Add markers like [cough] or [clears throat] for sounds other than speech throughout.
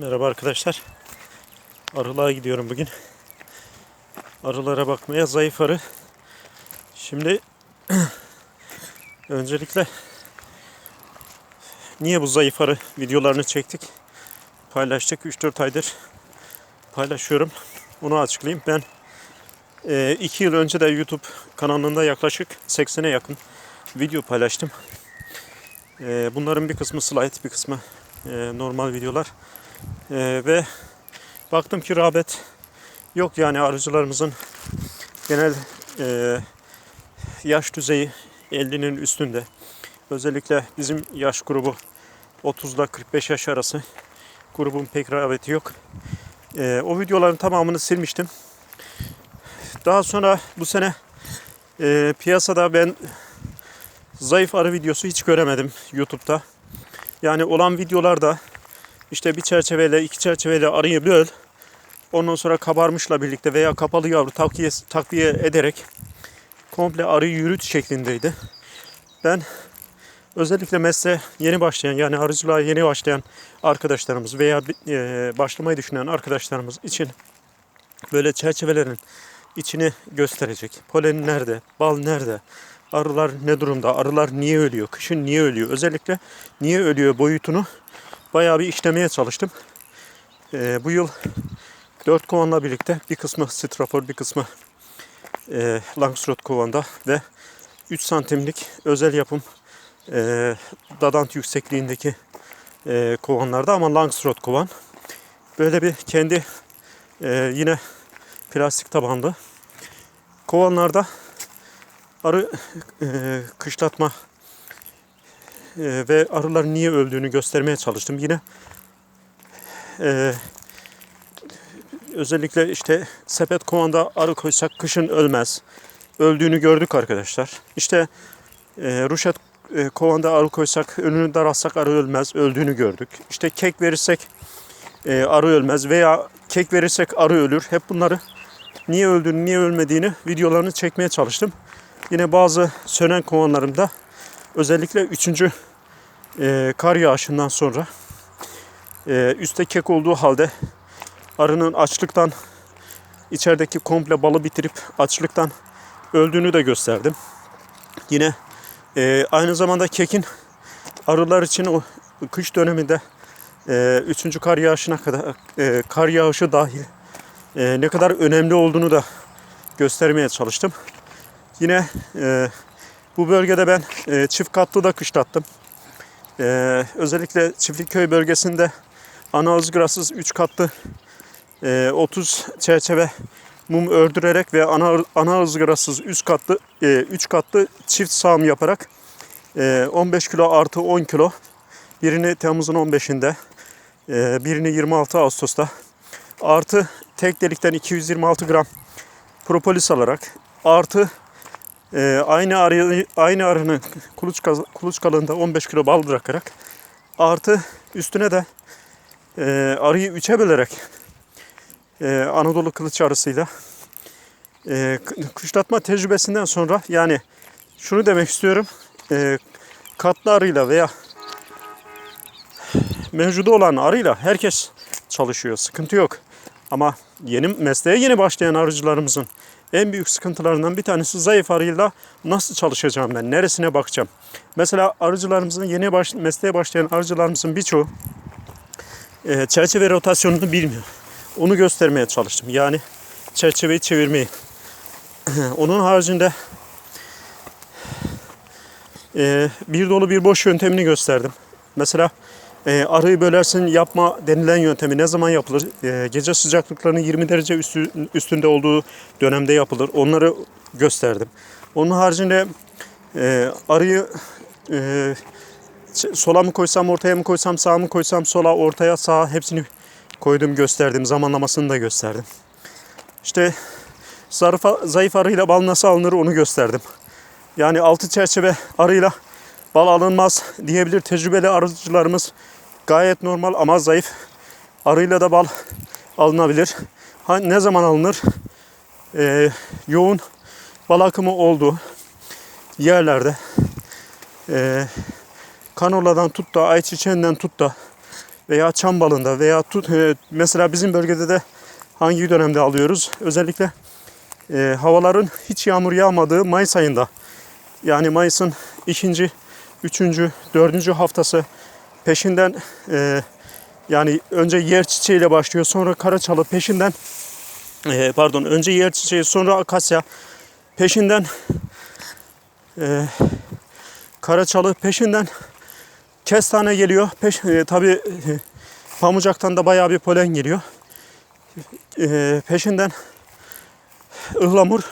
Merhaba arkadaşlar. Arılığa gidiyorum bugün. Arılara bakmaya zayıf arı. Şimdi [clears throat] öncelikle niye bu zayıf arı videolarını çektik? Paylaştık 3-4 aydır paylaşıyorum. Onu açıklayayım. Ben 2 yıl önce de YouTube kanalında yaklaşık 80'e yakın video paylaştım. E, bunların bir kısmı slide, bir kısmı e, normal videolar. Ee, ve baktım ki rağbet yok yani arıcılarımızın genel e, yaş düzeyi 50'nin üstünde. Özellikle bizim yaş grubu 30 ile 45 yaş arası grubun pek rağbeti yok. Ee, o videoların tamamını silmiştim. Daha sonra bu sene e, piyasada ben zayıf arı videosu hiç göremedim YouTube'da. Yani olan videolarda işte bir çerçeveyle iki çerçeveyle arıyı böl. Ondan sonra kabarmışla birlikte veya kapalı yavru takviye, takviye ederek komple arıyı yürüt şeklindeydi. Ben özellikle mesleğe yeni başlayan yani arıcılığa yeni başlayan arkadaşlarımız veya e, başlamayı düşünen arkadaşlarımız için böyle çerçevelerin içini gösterecek. Polen nerede? Bal nerede? Arılar ne durumda? Arılar niye ölüyor? Kışın niye ölüyor? Özellikle niye ölüyor boyutunu bayağı bir işlemeye çalıştım. Ee, bu yıl 4 kovanla birlikte bir kısmı strafor bir kısmı e, Langstroth kovanda ve 3 santimlik özel yapım e, dadant yüksekliğindeki e, kovanlarda ama Langstroth kovan. Böyle bir kendi e, yine plastik tabanlı kovanlarda arı e, kışlatma e, ve arıların niye öldüğünü göstermeye çalıştım. Yine e, özellikle işte sepet kovanda arı koysak kışın ölmez. Öldüğünü gördük arkadaşlar. İşte e, ruşet e, kovanda arı koysak önünü daraltsak arı ölmez. Öldüğünü gördük. İşte kek verirsek e, arı ölmez veya kek verirsek arı ölür. Hep bunları niye öldüğünü, niye ölmediğini videolarını çekmeye çalıştım. Yine bazı sönen kovanlarımda özellikle 3. E, kar yağışından sonra e, üstte kek olduğu halde arının açlıktan içerideki komple balı bitirip açlıktan öldüğünü de gösterdim. Yine e, aynı zamanda kekin arılar için o kış döneminde e, 3. kar yağışına kadar e, kar yağışı dahil e, ne kadar önemli olduğunu da göstermeye çalıştım. Yine e, bu bölgede ben e, çift katlı da kışlattım. E, özellikle Çiftlikköy bölgesinde ana ızgarasız 3 katlı e, 30 çerçeve mum ördürerek ve ana ana ızgarasız 3 katlı e, 3 katlı çift sağım yaparak e, 15 kilo artı 10 kilo birini Temmuz'un 15'inde e, birini 26 Ağustos'ta artı tek delikten 226 gram propolis alarak artı e, aynı arı, aynı arının kuluçka, kuluçkalığında 15 kilo bal bırakarak artı üstüne de e, arıyı üçe bölerek e, Anadolu kılıç arısıyla e, kışlatma tecrübesinden sonra yani şunu demek istiyorum e, katlı arıyla veya mevcudu olan arıyla herkes çalışıyor. Sıkıntı yok. Ama yeni mesleğe yeni başlayan arıcılarımızın en büyük sıkıntılarından bir tanesi zayıf arıyla nasıl çalışacağım ben, neresine bakacağım. Mesela arıcılarımızın yeni baş, mesleğe başlayan arıcılarımızın birçoğu e, çerçeve rotasyonunu bilmiyor. Onu göstermeye çalıştım. Yani çerçeveyi çevirmeyi. [clears throat] Onun haricinde e, bir dolu bir boş yöntemini gösterdim. Mesela e, arıyı bölersin yapma denilen yöntemi ne zaman yapılır? E, gece sıcaklıklarının 20 derece üstü, üstünde olduğu dönemde yapılır. Onları gösterdim. Onun haricinde e, arıyı e, sola mı koysam ortaya mı koysam sağa mı koysam sola ortaya sağa hepsini koydum gösterdim. Zamanlamasını da gösterdim. İşte zarfa, zayıf arıyla bal nasıl alınır onu gösterdim. Yani altı çerçeve arıyla bal alınmaz diyebilir tecrübeli arıcılarımız gayet normal ama zayıf arıyla da bal alınabilir. Ha, ne zaman alınır? Ee, yoğun bal akımı olduğu yerlerde e, kanoladan tut da ayçiçeğinden tut da veya çam balında veya tut e, mesela bizim bölgede de hangi dönemde alıyoruz? Özellikle e, havaların hiç yağmur yağmadığı Mayıs ayında. Yani Mayıs'ın ikinci, üçüncü, dördüncü haftası peşinden e, yani önce yer çiçeğiyle başlıyor sonra karaçalı peşinden e, pardon önce yer çiçeği sonra akasya peşinden e, karaçalı peşinden kestane geliyor. Peş, e, tabii e, pamucaktan da bayağı bir polen geliyor. E, peşinden ıhlamur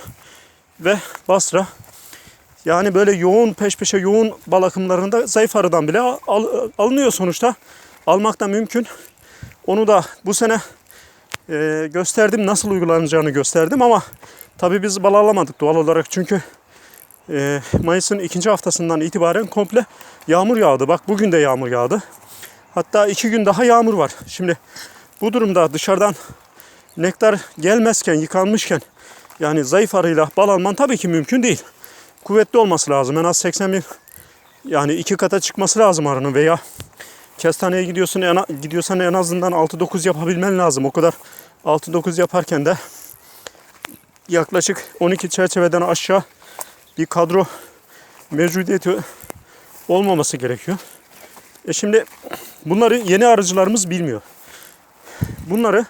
ve basra. Yani böyle yoğun peş peşe yoğun bal akımlarında zayıf arıdan bile al- al- alınıyor sonuçta. Almak da mümkün. Onu da bu sene e, gösterdim nasıl uygulanacağını gösterdim ama tabii biz bal alamadık doğal olarak çünkü e, Mayıs'ın ikinci haftasından itibaren komple yağmur yağdı. Bak bugün de yağmur yağdı. Hatta iki gün daha yağmur var. Şimdi bu durumda dışarıdan nektar gelmezken, yıkanmışken yani zayıf arıyla bal alman tabii ki mümkün değil. Kuvvetli olması lazım. En az 81 yani iki kata çıkması lazım arının veya kestaneye gidiyorsun en, gidiyorsan en azından 6-9 yapabilmen lazım. O kadar 6-9 yaparken de yaklaşık 12 çerçeveden aşağı bir kadro mevcudiyeti olmaması gerekiyor. E şimdi bunları yeni arıcılarımız bilmiyor. Bunları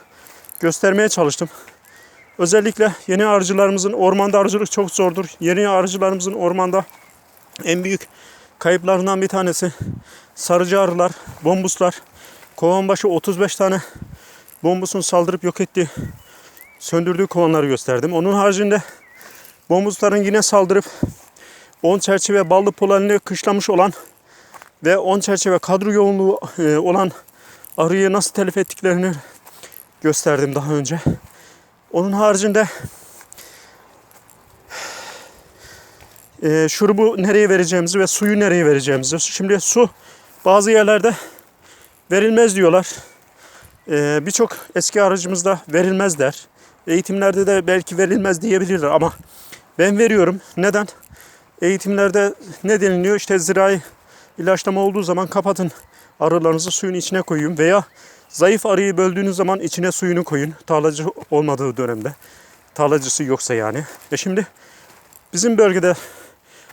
göstermeye çalıştım. Özellikle yeni arıcılarımızın ormanda arıcılık çok zordur. Yeni arıcılarımızın ormanda en büyük kayıplarından bir tanesi sarıcı arılar, bombuslar. Kovan başı 35 tane bombusun saldırıp yok ettiği, söndürdüğü kovanları gösterdim. Onun haricinde bombusların yine saldırıp 10 çerçeve ballı polenini kışlamış olan ve 10 çerçeve kadro yoğunluğu e, olan arıyı nasıl telef ettiklerini gösterdim daha önce. Onun haricinde e, şurubu nereye vereceğimizi ve suyu nereye vereceğimizi. Şimdi su bazı yerlerde verilmez diyorlar. E, Birçok eski aracımızda verilmez der. Eğitimlerde de belki verilmez diyebilirler ama ben veriyorum. Neden? Eğitimlerde ne deniliyor? İşte zirai ilaçlama olduğu zaman kapatın arılarınızı suyun içine koyun veya zayıf arıyı böldüğünüz zaman içine suyunu koyun. Tarlacı olmadığı dönemde. Tarlacısı yoksa yani. E şimdi bizim bölgede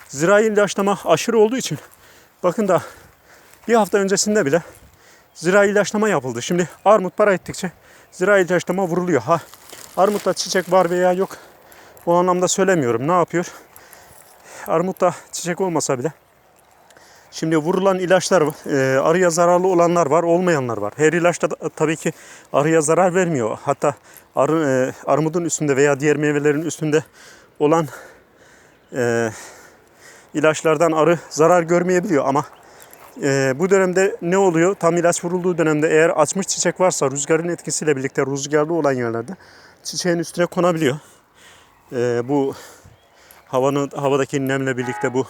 zirai ilaçlama aşırı olduğu için bakın da bir hafta öncesinde bile zirai ilaçlama yapıldı. Şimdi armut para ettikçe zirai ilaçlama vuruluyor. Ha armutta çiçek var veya yok o anlamda söylemiyorum. Ne yapıyor? Armutta çiçek olmasa bile Şimdi vurulan ilaçlar. E, arıya zararlı olanlar var, olmayanlar var. Her ilaç da tabii ki arıya zarar vermiyor. Hatta arı, e, armudun üstünde veya diğer meyvelerin üstünde olan e, ilaçlardan arı zarar görmeyebiliyor ama e, bu dönemde ne oluyor? Tam ilaç vurulduğu dönemde eğer açmış çiçek varsa rüzgarın etkisiyle birlikte rüzgarlı olan yerlerde çiçeğin üstüne konabiliyor. E, bu havanın havadaki nemle birlikte bu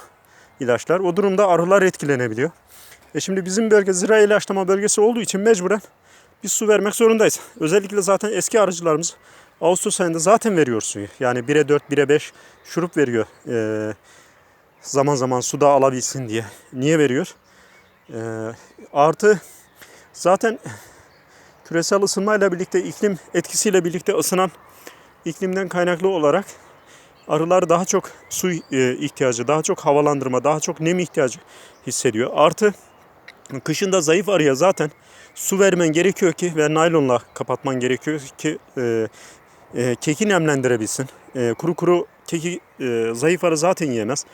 ilaçlar. O durumda arılar etkilenebiliyor. E şimdi bizim bölge zira ilaçlama bölgesi olduğu için mecburen bir su vermek zorundayız. Özellikle zaten eski arıcılarımız Ağustos ayında zaten veriyor suyu. Yani 1'e 4, 1'e 5 şurup veriyor. Ee, zaman zaman suda alabilsin diye. Niye veriyor? Ee, artı zaten küresel ısınmayla birlikte iklim etkisiyle birlikte ısınan iklimden kaynaklı olarak arılar daha çok su e, ihtiyacı, daha çok havalandırma, daha çok nem ihtiyacı hissediyor. Artı kışın da zayıf arıya zaten su vermen gerekiyor ki ve naylonla kapatman gerekiyor ki e, e, keki nemlendirebilsin. E, kuru kuru keki e, zayıf arı zaten yiyemez.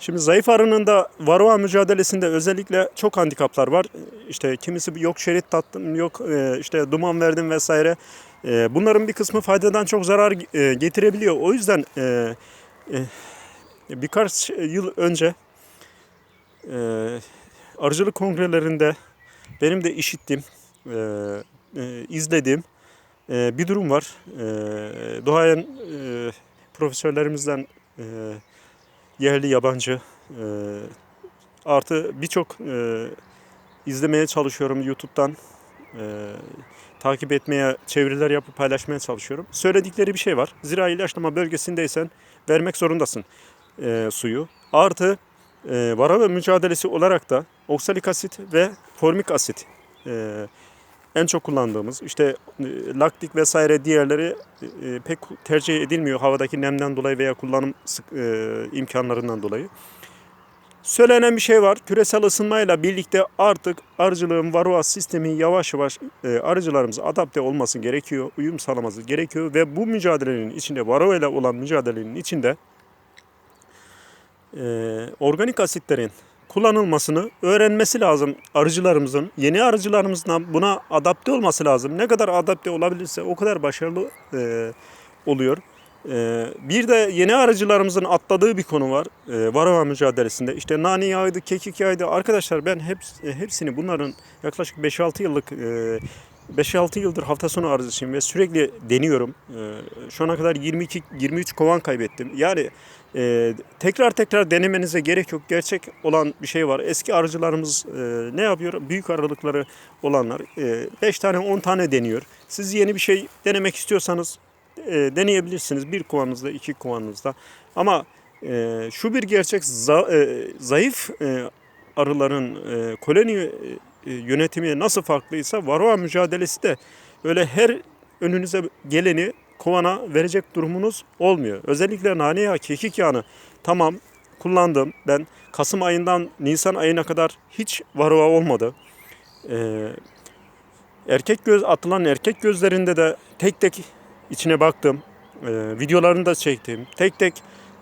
Şimdi zayıf arının da varroa mücadelesinde özellikle çok handikaplar var. İşte kimisi yok şerit tattım, yok e, işte duman verdim vesaire. E, bunların bir kısmı faydadan çok zarar e, getirebiliyor. O yüzden e, e, birkaç yıl önce arıcılık kongrelerinde benim de işittiğim, izlediğim bir durum var. Doğayan profesörlerimizden yerli yabancı artı birçok izlemeye çalışıyorum YouTube'dan. E, takip etmeye, çeviriler yapıp paylaşmaya çalışıyorum. Söyledikleri bir şey var. Zira ilaçlama bölgesindeysen vermek zorundasın e, suyu. Artı e, varroa mücadelesi olarak da oksalik asit ve formik asit e, en çok kullandığımız işte e, laktik vesaire diğerleri e, pek tercih edilmiyor havadaki nemden dolayı veya kullanım sık, e, imkanlarından dolayı. Söylenen bir şey var. Küresel ısınmayla birlikte artık arıcılığın varroa sistemi yavaş yavaş e, arıcılarımıza adapte olması gerekiyor, uyum sağlaması gerekiyor ve bu mücadelenin içinde varroa ile olan mücadelenin içinde e, organik asitlerin kullanılmasını öğrenmesi lazım arıcılarımızın. Yeni arıcılarımızın buna adapte olması lazım. Ne kadar adapte olabilirse o kadar başarılı e, oluyor. E, bir de yeni arıcılarımızın atladığı bir konu var. E, varroa mücadelesinde. İşte nane yağıydı, kekik yağıydı. Arkadaşlar ben heps- hepsini bunların yaklaşık 5-6 yıllık e, 5-6 yıldır hafta sonu arıcısıyım ve sürekli deniyorum. E, şu ana kadar 22 23 kovan kaybettim. Yani e, tekrar tekrar denemenize gerek yok. Gerçek olan bir şey var. Eski arıcılarımız e, ne yapıyor? Büyük aralıkları olanlar 5 tane 10 tane deniyor. Siz yeni bir şey denemek istiyorsanız e, deneyebilirsiniz. Bir kovanınızda, iki kovanınızda. Ama e, şu bir gerçek za- e, zayıf e, arıların e, koloni e, yönetimi nasıl farklıysa varroa mücadelesi de öyle her önünüze geleni kovana verecek durumunuz olmuyor. Özellikle nane yağı, kekik yağını tamam kullandım. Ben Kasım ayından Nisan ayına kadar hiç varroa olmadı. Ee, erkek göz atılan erkek gözlerinde de tek tek içine baktım. Ee, videolarını da çektim. Tek tek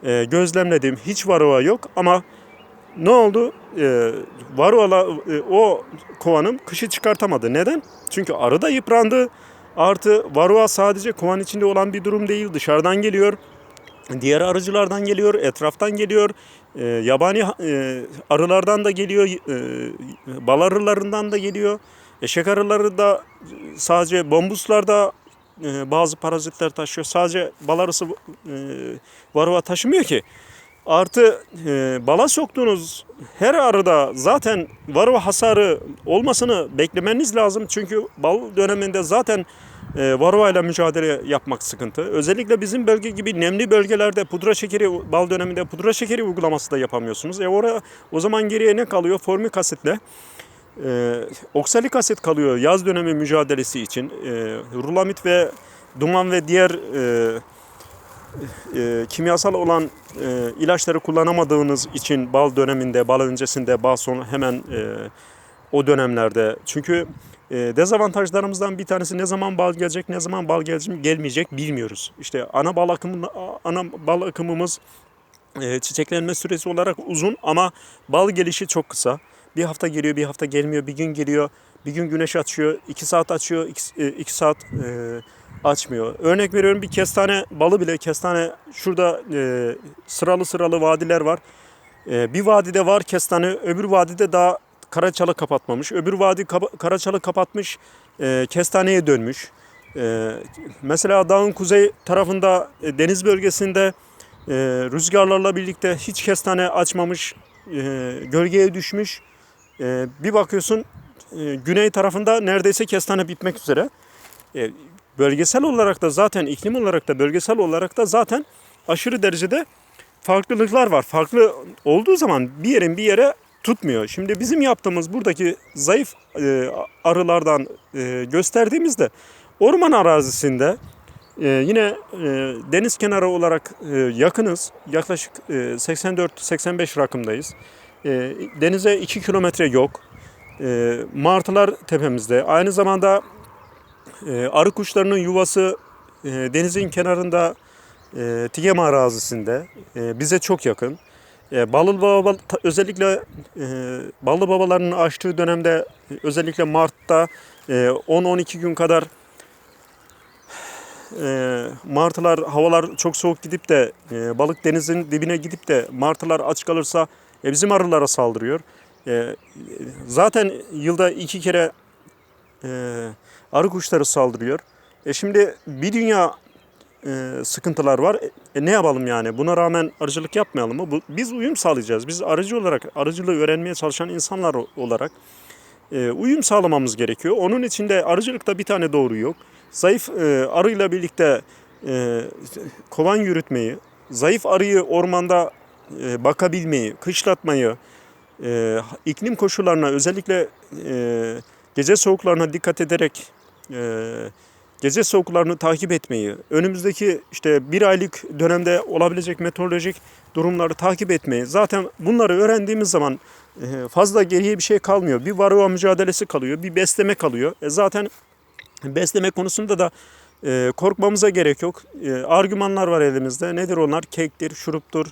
e, gözlemledim. Hiç varroa yok ama ne oldu? Ee, varroala e, o kovanım kışı çıkartamadı. Neden? Çünkü arı da yıprandı. Artı varroa sadece kovan içinde olan bir durum değil. Dışarıdan geliyor. Diğer arıcılardan geliyor, etraftan geliyor, e, yabani e, arılardan da geliyor, e, bal arılarından da geliyor. Eşek arıları da e, sadece bombuslarda e, bazı parazitler taşıyor. Sadece bal arısı e, taşımıyor ki. Artı e, bala soktuğunuz her arıda zaten varroa hasarı olmasını beklemeniz lazım. Çünkü bal döneminde zaten e, ile mücadele yapmak sıkıntı. Özellikle bizim bölge gibi nemli bölgelerde pudra şekeri bal döneminde pudra şekeri uygulaması da yapamıyorsunuz. E oraya o zaman geriye ne kalıyor? Formik asitle e, oksalik asit kalıyor yaz dönemi mücadelesi için. E, rulamit ve duman ve diğer e, e, kimyasal olan e, ilaçları kullanamadığınız için bal döneminde, bal öncesinde, bal sonu hemen e, o dönemlerde. Çünkü e, dezavantajlarımızdan bir tanesi ne zaman bal gelecek, ne zaman bal gelecek, gelmeyecek bilmiyoruz. İşte ana bal akımı, ana bal akımımız e, çiçeklenme süresi olarak uzun ama bal gelişi çok kısa. Bir hafta geliyor, bir hafta gelmiyor, bir gün geliyor, bir gün güneş açıyor, iki saat açıyor, iki, e, iki saat e, açmıyor. Örnek veriyorum bir kestane balı bile, kestane şurada e, sıralı sıralı vadiler var. E, bir vadide var kestane, öbür vadide daha karaçalı kapatmamış. Öbür vadi kapa- karaçalı kapatmış, e, kestaneye dönmüş. E, mesela dağın kuzey tarafında e, deniz bölgesinde e, rüzgarlarla birlikte hiç kestane açmamış, e, gölgeye düşmüş. E, bir bakıyorsun e, güney tarafında neredeyse kestane bitmek üzere. E, bölgesel olarak da zaten iklim olarak da bölgesel olarak da zaten aşırı derecede farklılıklar var. Farklı olduğu zaman bir yerin bir yere tutmuyor. Şimdi bizim yaptığımız buradaki zayıf e, arılardan e, gösterdiğimizde orman arazisinde e, yine e, deniz kenarı olarak e, yakınız. Yaklaşık e, 84-85 rakımdayız. E, denize 2 kilometre yok. E, martılar tepemizde. Aynı zamanda e, arı kuşlarının yuvası e, denizin kenarında e, Tigema arazisinde. E, bize çok yakın. E, Ballı Baba özellikle e, Ballı Babaların açtığı dönemde özellikle Mart'ta e, 10-12 gün kadar e, martılar havalar çok soğuk gidip de e, balık denizin dibine gidip de martılar aç kalırsa e, bizim arılara saldırıyor. E, zaten yılda iki kere e, arı kuşları saldırıyor. E şimdi bir dünya e, sıkıntılar var. E, ne yapalım yani? Buna rağmen arıcılık yapmayalım mı? Bu, biz uyum sağlayacağız. Biz arıcı olarak, arıcılığı öğrenmeye çalışan insanlar olarak e, uyum sağlamamız gerekiyor. Onun için de arıcılıkta bir tane doğru yok. Zayıf e, arıyla birlikte e, kovan yürütmeyi, zayıf arıyı ormanda e, bakabilmeyi, kışlatmayı, e, iklim koşullarına özellikle e, gece soğuklarına dikkat ederek gece soğuklarını takip etmeyi, önümüzdeki işte bir aylık dönemde olabilecek meteorolojik durumları takip etmeyi. Zaten bunları öğrendiğimiz zaman fazla geriye bir şey kalmıyor. Bir varroa mücadelesi kalıyor, bir besleme kalıyor. Zaten besleme konusunda da korkmamıza gerek yok. E, argümanlar var elimizde. Nedir onlar? Kektir, şuruptur.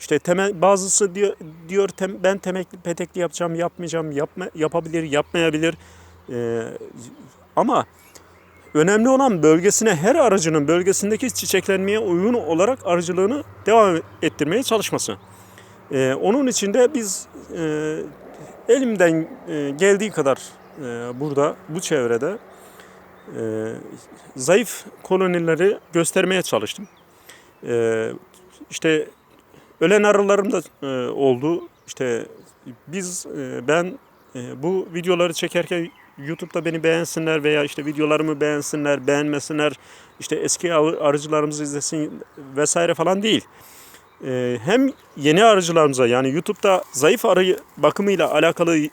İşte temel bazısı diyor, diyor tem, ben temekli petekli yapacağım, yapmayacağım, yapma, yapabilir, yapmayabilir. E, ama önemli olan bölgesine her aracının bölgesindeki çiçeklenmeye uygun olarak arıcılığını devam ettirmeye çalışması. E, onun için de biz e, elimden e, geldiği kadar e, burada bu çevrede e, zayıf kolonileri göstermeye çalıştım. E, işte ölen arılarım da e, oldu. İşte biz e, ben e, bu videoları çekerken YouTube'da beni beğensinler veya işte videolarımı beğensinler, beğenmesinler, işte eski arı- arıcılarımızı izlesin vesaire falan değil. E, hem yeni arıcılarımıza yani YouTube'da zayıf arı bakımıyla alakalı e,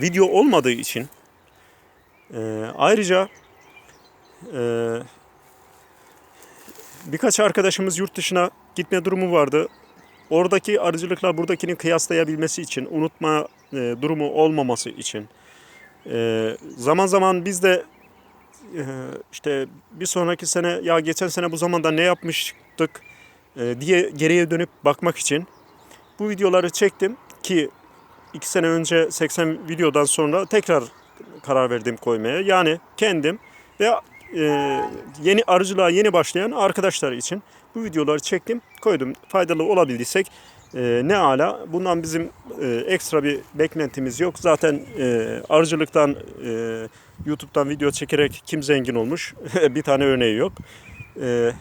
video olmadığı için ee, ayrıca e, birkaç arkadaşımız yurt dışına gitme durumu vardı. Oradaki arıcılıkla buradakini kıyaslayabilmesi için, unutma e, durumu olmaması için. e, zaman zaman biz de e, işte bir sonraki sene ya geçen sene bu zamanda ne yapmıştık e, diye geriye dönüp bakmak için bu videoları çektim ki iki sene önce 80 videodan sonra tekrar karar verdim koymaya. Yani kendim ve e, yeni arıcılığa yeni başlayan arkadaşlar için bu videoları çektim, koydum. Faydalı olabildiysek e, ne ala. Bundan bizim e, ekstra bir beklentimiz yok. Zaten e, arıcılıktan, e, YouTube'dan video çekerek kim zengin olmuş? [laughs] bir tane örneği yok. E,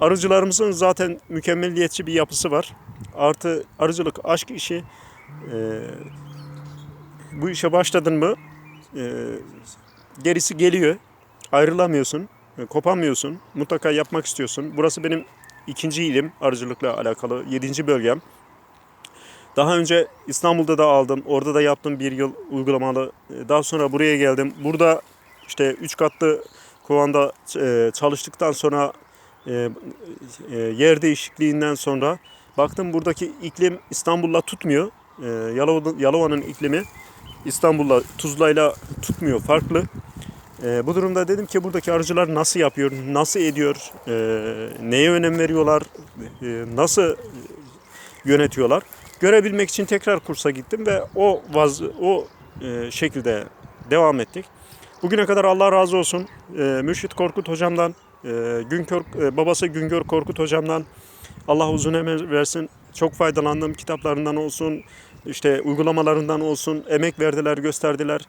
arıcılarımızın zaten mükemmeliyetçi bir yapısı var. Artı arıcılık aşk işi. E, bu işe başladın mı e, gerisi geliyor. Ayrılamıyorsun, e, kopamıyorsun. Mutlaka yapmak istiyorsun. Burası benim ikinci ilim arıcılıkla alakalı. Yedinci bölgem. Daha önce İstanbul'da da aldım. Orada da yaptım bir yıl uygulamalı. Daha sonra buraya geldim. Burada işte üç katlı kovanda e, çalıştıktan sonra e, e, yer değişikliğinden sonra baktım buradaki iklim İstanbul'la tutmuyor. Yalova- Yalova'nın iklimi İstanbul'la Tuzla'yla tutmuyor farklı. Ee, bu durumda dedim ki buradaki arıcılar nasıl yapıyor, nasıl ediyor, e, neye önem veriyorlar, e, nasıl yönetiyorlar. Görebilmek için tekrar kursa gittim ve o vaz o e, şekilde devam ettik. Bugüne kadar Allah razı olsun e, Mürşit Korkut hocamdan, e, Günkör, e, babası Güngör Korkut hocamdan Allah uzun ömür versin. Çok faydalandım kitaplarından olsun, işte uygulamalarından olsun emek verdiler, gösterdiler.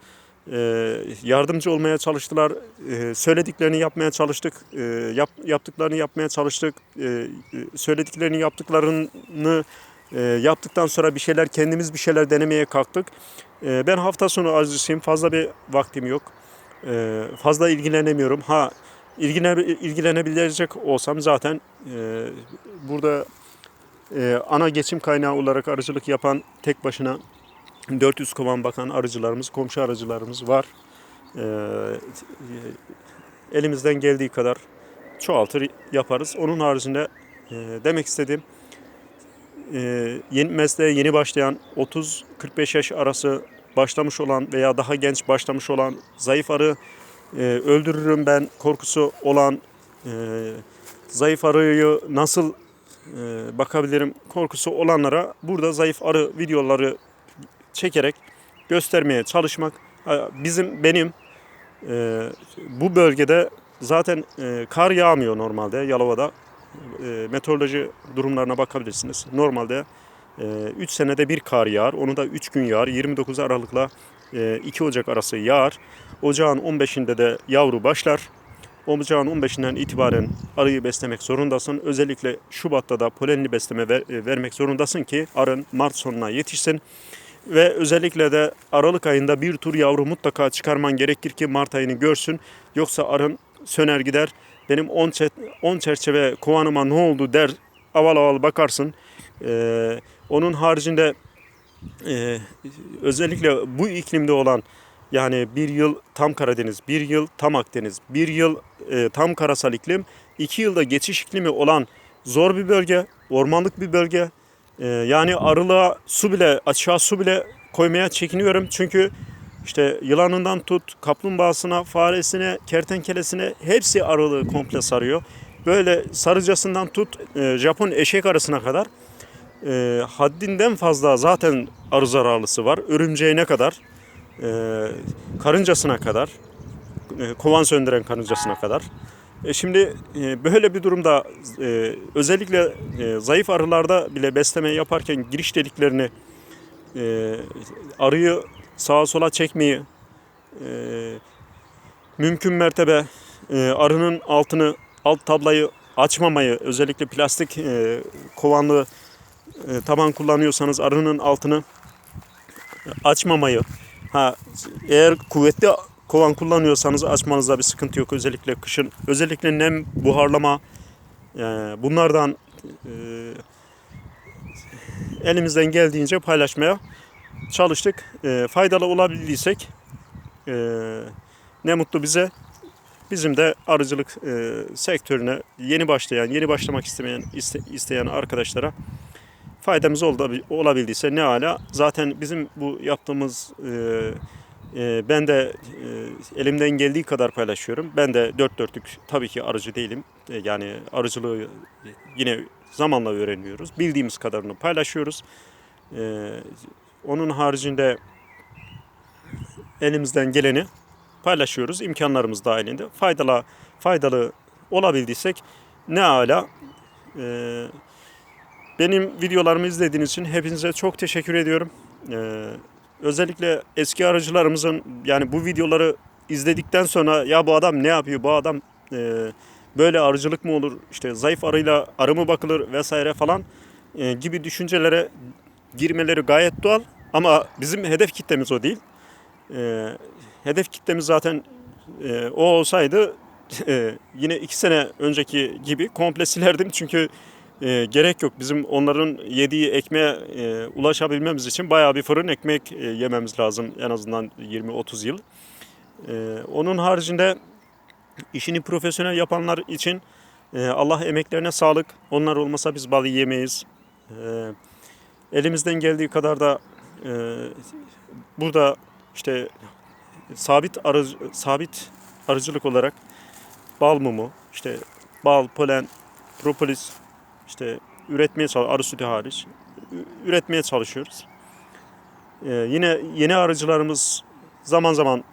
Ee, yardımcı olmaya çalıştılar. Ee, söylediklerini yapmaya çalıştık. Ee, yap, yaptıklarını yapmaya çalıştık. E, söylediklerini yaptıklarını e, yaptıktan sonra bir şeyler kendimiz bir şeyler denemeye kalktık. Ben hafta sonu arıcısıyım. Fazla bir vaktim yok. Fazla ilgilenemiyorum. Ha ilgilene, ilgilenebilecek olsam zaten e, burada ana geçim kaynağı olarak arıcılık yapan tek başına 400 kovan bakan arıcılarımız, komşu arıcılarımız var. E, elimizden geldiği kadar çoğaltır yaparız. Onun haricinde e, demek istediğim e, yeni mesleğe yeni başlayan 30-45 yaş arası başlamış olan veya daha genç başlamış olan zayıf arı e, öldürürüm ben korkusu olan e, zayıf arıyı nasıl bakabilirim korkusu olanlara burada zayıf arı videoları çekerek göstermeye çalışmak bizim benim e, bu bölgede zaten e, kar yağmıyor normalde Yalova'da. E, meteoroloji durumlarına bakabilirsiniz. Normalde 3 senede bir kar yağar onu da 3 gün yağar. 29 Aralık'la e, 2 Ocak arası yağar. Ocağın 15'inde de yavru başlar. Ocağın 15'inden itibaren arıyı beslemek zorundasın. Özellikle Şubat'ta da polenli besleme ver- e, vermek zorundasın ki arın Mart sonuna yetişsin. Ve özellikle de Aralık ayında bir tur yavru mutlaka çıkarman gerekir ki Mart ayını görsün. Yoksa arın söner gider. Benim 10 çe- 10 çerçeve kovanıma ne oldu der aval aval bakarsın. Ee, onun haricinde e, özellikle bu iklimde olan Yani bir yıl tam Karadeniz, bir yıl tam Akdeniz, bir yıl e, tam karasal iklim, iki yılda geçiş iklimi olan zor bir bölge, ormanlık bir bölge. E, yani arılığa su bile, aşağı su bile koymaya çekiniyorum. Çünkü işte yılanından tut, kaplumbağasına, faresine, kertenkelesine hepsi arılığı komple sarıyor. Böyle sarıcasından tut e, Japon eşek arısına kadar e, haddinden fazla zaten arı zararlısı var. Örümceğine kadar, e, karıncasına kadar, e, kovan söndüren karıncasına kadar. E şimdi e, böyle bir durumda e, özellikle zayıf arılarda bile besleme yaparken giriş deliklerini arıyı sağa sola çekmeyi mümkün mertebe arının altını alt tablayı açmamayı özellikle plastik kovanlı taban kullanıyorsanız arının altını açmamayı ha eğer kuvvetli kovan kullanıyorsanız açmanızda bir sıkıntı yok özellikle kışın özellikle nem buharlama e, bunlardan e, elimizden geldiğince paylaşmaya çalıştık. E, faydalı olabildiysek e, ne mutlu bize. Bizim de arıcılık e, sektörüne yeni başlayan, yeni başlamak istemeyen iste, isteyen arkadaşlara faydamız oldu, olabildiyse ne ala. Zaten bizim bu yaptığımız e, e, ben de e, elimden geldiği kadar paylaşıyorum. Ben de dört dörtlük tabii ki arıcı değilim. E, yani arıcılığı yine zamanla öğreniyoruz. Bildiğimiz kadarını paylaşıyoruz. E, onun haricinde elimizden geleni paylaşıyoruz. imkanlarımız dahilinde. Faydalı, faydalı olabildiysek ne ala. Ee, benim videolarımı izlediğiniz için hepinize çok teşekkür ediyorum. Ee, özellikle eski aracılarımızın yani bu videoları izledikten sonra ya bu adam ne yapıyor, bu adam e, böyle arıcılık mı olur, işte zayıf arıyla arı mı bakılır vesaire falan e, gibi düşüncelere girmeleri gayet doğal. Ama bizim hedef kitlemiz o değil. E, hedef kitlemiz zaten e, o olsaydı [laughs] e, yine iki sene önceki gibi komple silerdim. Çünkü e, gerek yok. Bizim onların yediği ekmeğe e, ulaşabilmemiz için bayağı bir fırın ekmek e, yememiz lazım. En azından 20-30 yıl. E, onun haricinde işini profesyonel yapanlar için e, Allah emeklerine sağlık. Onlar olmasa biz bal yemeyiz. E, elimizden geldiği kadar da e, burada işte sabit arı, sabit arıcılık olarak bal mumu, işte bal, polen, propolis işte üretmeye arı sütü hariç üretmeye çalışıyoruz. Ee, yine yeni arıcılarımız zaman zaman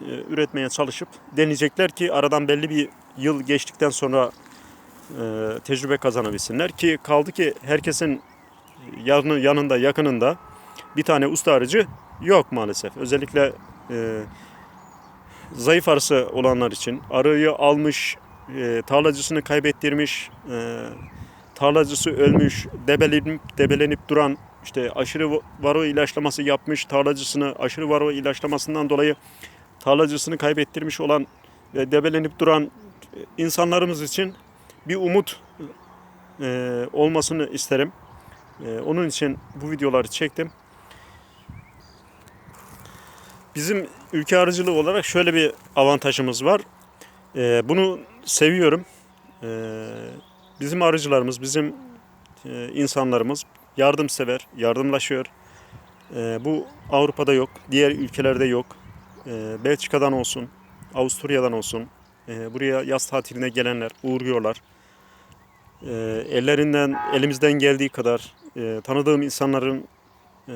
e, üretmeye çalışıp deneyecekler ki aradan belli bir yıl geçtikten sonra e, tecrübe kazanabilsinler ki kaldı ki herkesin yanı, yanında yakınında bir tane usta arıcı yok maalesef. Özellikle e, zayıf arısı olanlar için arıyı almış, e, tarlacısını kaybettirmiş, e, tarlacısı ölmüş, debelenip, debelenip duran işte aşırı varo ilaçlaması yapmış, tarlacısını aşırı varo ilaçlamasından dolayı tarlacısını kaybettirmiş olan ve debelenip duran insanlarımız için bir umut e, olmasını isterim. E, onun için bu videoları çektim. Bizim ülke arıcılığı olarak şöyle bir avantajımız var. Ee, bunu seviyorum. Ee, bizim arıcılarımız, bizim e, insanlarımız yardımsever, yardımlaşıyor. Ee, bu Avrupa'da yok, diğer ülkelerde yok. Ee, Belçika'dan olsun, Avusturya'dan olsun. e, buraya yaz tatiline gelenler uğruyorlar. Ellerinden, elimizden geldiği kadar e, tanıdığım insanların e,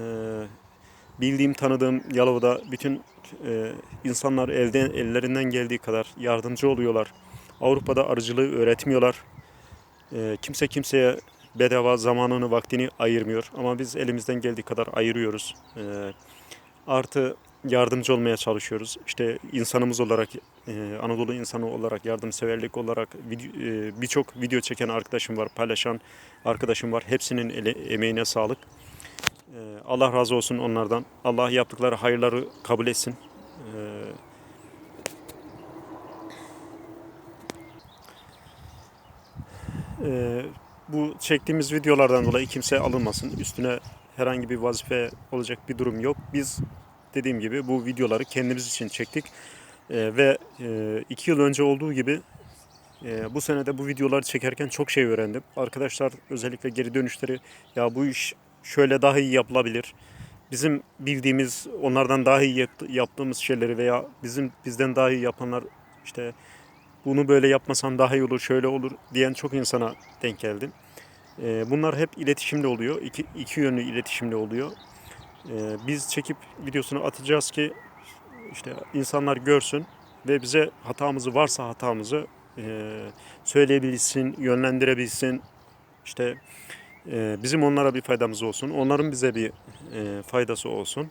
bildiğim, tanıdığım Yalova'da bütün e, insanlar elden ellerinden geldiği kadar yardımcı oluyorlar. Avrupa'da arıcılığı öğretmiyorlar. E, kimse kimseye bedava zamanını, vaktini ayırmıyor. Ama biz elimizden geldiği kadar ayırıyoruz. E, artı yardımcı olmaya çalışıyoruz. İşte insanımız olarak, e, Anadolu insanı olarak, yardımseverlik olarak e, birçok video çeken arkadaşım var, paylaşan arkadaşım var. Hepsinin emeğine sağlık. Ee, Allah razı olsun onlardan. Allah yaptıkları hayırları kabul etsin. Ee, e, bu çektiğimiz videolardan dolayı kimse alınmasın. Üstüne herhangi bir vazife olacak bir durum yok. Biz dediğim gibi bu videoları kendimiz için çektik. E, ve e, iki yıl önce olduğu gibi e, bu sene de bu videoları çekerken çok şey öğrendim. Arkadaşlar özellikle geri dönüşleri ya bu iş şöyle daha iyi yapılabilir. Bizim bildiğimiz onlardan daha iyi yap- yaptığımız şeyleri veya bizim bizden daha iyi yapanlar işte bunu böyle yapmasan daha iyi olur, şöyle olur diyen çok insana denk geldim. E, bunlar hep iletişimde oluyor. İki, iki yönlü iletişimde oluyor. E, biz çekip videosunu atacağız ki işte insanlar görsün ve bize hatamızı varsa hatamızı e, söyleyebilsin, yönlendirebilsin. İşte e, bizim onlara bir faydamız olsun, onların bize bir e, faydası olsun.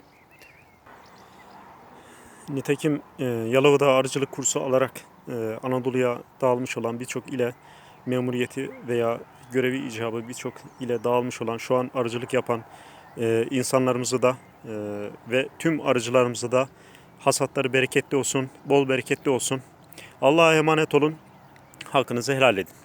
Nitekim Yalova'da arıcılık kursu alarak e, Anadolu'ya dağılmış olan birçok ile memuriyeti veya görevi icabı birçok ile dağılmış olan şu an arıcılık yapan e, insanlarımızı da e, ve tüm arıcılarımızı da hasatları bereketli olsun, bol bereketli olsun. Allah'a emanet olun. Hakkınızı helal edin.